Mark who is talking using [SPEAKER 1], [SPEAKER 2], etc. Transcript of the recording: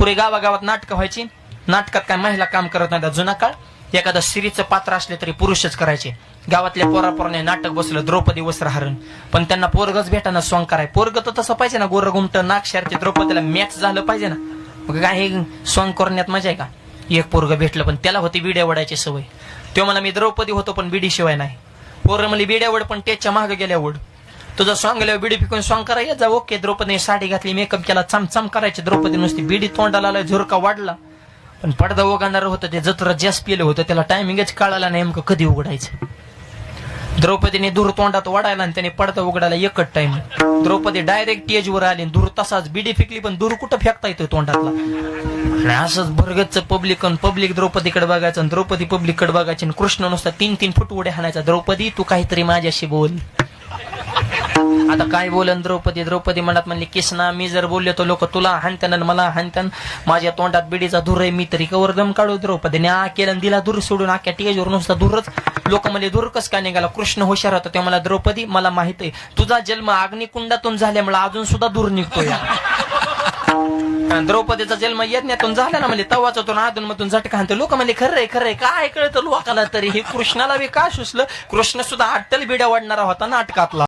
[SPEAKER 1] पुरे गावागावात नाटकं व्हायची. नाटकात काय महिला काम करत नाही जुना काळ. एखादं स्त्रीचं पात्र असले तरी पुरुषच करायचे. गावातल्या पोरापोराने नाटक बसलं द्रौपदी वस्त्रहरण पण त्यांना पोरगच भेटाना सॉंग कराय पोरग तर तसं पाहिजे ना गोरगुमट नाक्षारचे द्रौपदीला मॅच झालं पाहिजे ना. मग काय हे सॉंग करण्यात मजा आहे का? एक पोरग भेटलं पण त्याला होती बिड्या वडायची सवय. तो मला मी द्रौपदी होतो पण बिडी शिवाय नाही. पोरं मला बिड्या वड पण त्याच्यामागे गेल्या वड तुझा सॉंग आल्यावर बिडी पिकून सॉंग करायला जा ओके द्रौपदीने साडी घातली मेकअप केला चमचम करायची. द्रौपदी नुसती बिडी तोंडाला झुरका वाढला. पण पडदा उघडणार होतं ते जत्र जास्त पिलं होतं त्याला टायमिंगच कळाला नेमकं कधी उघडायचं. द्रौपदीने दूर तोंडात वाढायला आणि त्याने पडदा उघडायला एकच टाइम द्रौपदी डायरेक्ट टेजवर आली आणि दूर तसाच बिडी फेकली पण दूर कुठं फेकता येतो तोंडातला? आणि असंच भरगतचं पब्लिक पब्लिक द्रौपदीकडे बघायचं आणि द्रौपदी पब्लिककडे बघायची आणि कृष्ण नुसता तीन तीन फुट उड्या हाणायचा. द्रौपदी तू काहीतरी माझ्याशी बोल. आता काय बोलन द्रौपदी? द्रौपदी म्हणत म्हणली किसना मी जर बोलले तर लोक तुला हाणत्यान मला हाणत्यान. माझ्या तोंडात बिडीचा धूर आहे मी तरी कवर दम काढू द्रौपदीने आ केलं दिला दूर सोडून आख्या टीजवर नुसता दूरच लोक म्हणजे दूर कस काय निघाला? कृष्ण हुशार होता. तेव्हा मला द्रौपदी मला माहीत आहे तुझा जन्म अग्निकुंडातून झाल्यामुळे अजून सुद्धा दूर निघतोय. या द्रौपदीचा जन्म यज्ञातून झाला ना म्हणजे तवाचा आदून मधून झटका आणतो लोक म्हणजे खरंय खरंय काय कळतं? लोकाला तरी हे कृष्णाला बी का सुचलं? कृष्ण सुद्धा अट्टल बिड्या वाढणारा होता नाटकातला.